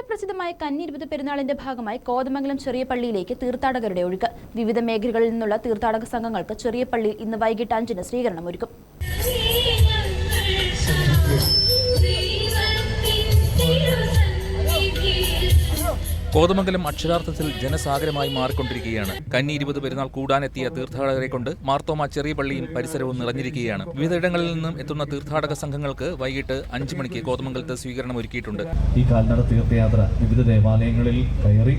ചരിത്രപ്രസിദ്ധമായ കന്നിരുപത് പെരുന്നാളിന്റെ ഭാഗമായി കോതമംഗലം ചെറിയ പള്ളിയിലേക്ക് തീർത്ഥാടകരുടെ ഒഴുക്ക്. വിവിധ മേഖലകളിൽ നിന്നുള്ള തീർത്ഥാടക സംഘങ്ങൾക്ക് ചെറിയ പള്ളിയിൽ ഇന്ന് വൈകിട്ട് അഞ്ചിന് സ്വീകരണം ഒരുക്കും. കോതമംഗലം അക്ഷരാർത്ഥത്തിൽ ജനസാഗരമായി മാറിക്കൊണ്ടിരിക്കുകയാണ്. കന്നി ഇരുപത് പെരുന്നാൾ കൂടാനെത്തിയ തീർത്ഥാടകരെ കൊണ്ട് മാർത്തോമ ചെറിയ പള്ളിയും പരിസരവും നിറഞ്ഞിരിക്കുകയാണ്. വിവിധയിടങ്ങളിൽ നിന്നും എത്തുന്ന തീർത്ഥാടക സംഘങ്ങൾക്ക് വൈകിട്ട് അഞ്ചു മണിക്ക് കോതമംഗലത്ത് സ്വീകരണം ഒരുക്കിയിട്ടുണ്ട്. ഈ കാൽനട തീർത്ഥയാത്ര വിവിധ ദേവാലയങ്ങളിൽ കയറി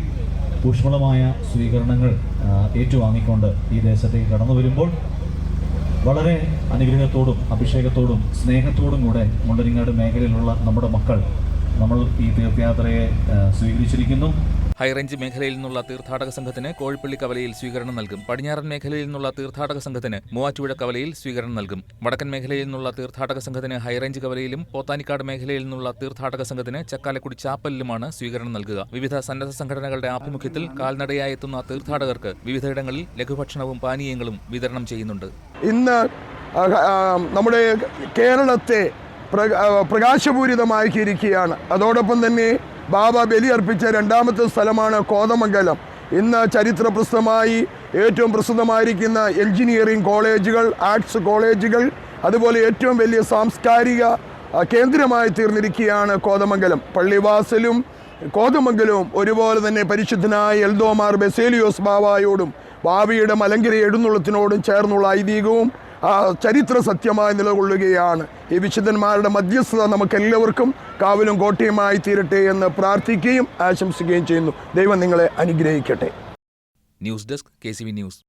ഊഷ്മളമായ സ്വീകരണങ്ങൾ ഏറ്റുവാങ്ങിക്കൊണ്ട് ഈ ദേശത്തേക്ക് കടന്നു വരുമ്പോൾ വളരെ അനുഗ്രഹത്തോടും അഭിഷേകത്തോടും സ്നേഹത്തോടും കൂടെ മുണ്ടരിങ്ങാട് മേഖലയിലുള്ള നമ്മുടെ മക്കൾ നമ്മൾ ഈ തീർത്ഥയാത്രയെ സ്വീകരിച്ചിരിക്കുന്നു. ഹൈറേഞ്ച് മേഖലയിൽ നിന്നുള്ള തീർത്ഥാടക സംഘത്തിന് കോഴിപ്പള്ളി കവലയിൽ സ്വീകരണം നൽകും. പടിഞ്ഞാറൻ മേഖലയിൽ നിന്നുള്ള തീർത്ഥാടക സംഘത്തിന് മൂവാറ്റുപുഴ കവലയിൽ സ്വീകരണം നൽകും. വടക്കൻ മേഖലയിൽ നിന്നുള്ള തീർത്ഥാടക സംഘത്തിന് ഹൈറേഞ്ച് കവലയിലും പോത്താനിക്കാട് മേഖലയിൽ നിന്നുള്ള തീർത്ഥാടക സംഘത്തിന് ചക്കാലക്കുടി ചാപ്പലിലുമാണ് സ്വീകരണം നൽകുക. വിവിധ സന്നദ്ധ സംഘടനകളുടെ ആഭിമുഖ്യത്തിൽ കാൽനടയായി എത്തുന്ന തീർത്ഥാടകർക്ക് വിവിധയിടങ്ങളിൽ ലഘുഭക്ഷണവും പാനീയങ്ങളും വിതരണം ചെയ്യുന്നുണ്ട്. ഇന്ന് നമ്മുടെ കേരളത്തെ പ്രകാശപൂരിതമാക്കിയിരിക്കുകയാണ് അതോടൊപ്പം തന്നെ ബാബ ബലിയർപ്പിച്ച രണ്ടാമത്തെ സ്ഥലമാണ് കോതമംഗലം. ഇന്ന് ചരിത്ര പ്രസിദ്ധമായി ഏറ്റവും പ്രസിദ്ധമായിരിക്കുന്ന എഞ്ചിനീയറിംഗ് കോളേജുകൾ ആർട്സ് കോളേജുകൾ അതുപോലെ ഏറ്റവും വലിയ സാംസ്കാരിക കേന്ദ്രമായി തീർന്നിരിക്കുകയാണ് കോതമംഗലം. പള്ളിവാസലും കോതമംഗലവും ഒരുപോലെ തന്നെ പരിശുദ്ധനായ എൽദോമാർ ബെസേലിയോസ് ബാവായോടും ഭാവിയുടെ മലങ്കര എഴുന്നള്ളത്തിനോടും ചേർന്നുള്ള ഐതിഹ്യവും ചരിത്ര സത്യമായി നിലകൊള്ളുകയാണ്. ഈ വിശുദ്ധന്മാരുടെ മധ്യസ്ഥത നമുക്കെല്ലാവർക്കും കാവലും കോട്ടയുമായി തീരട്ടെ എന്ന് പ്രാർത്ഥിക്കുകയും ആശംസിക്കുകയും ചെയ്യുന്നു. ദൈവം നിങ്ങളെ അനുഗ്രഹിക്കട്ടെ. News desk K news.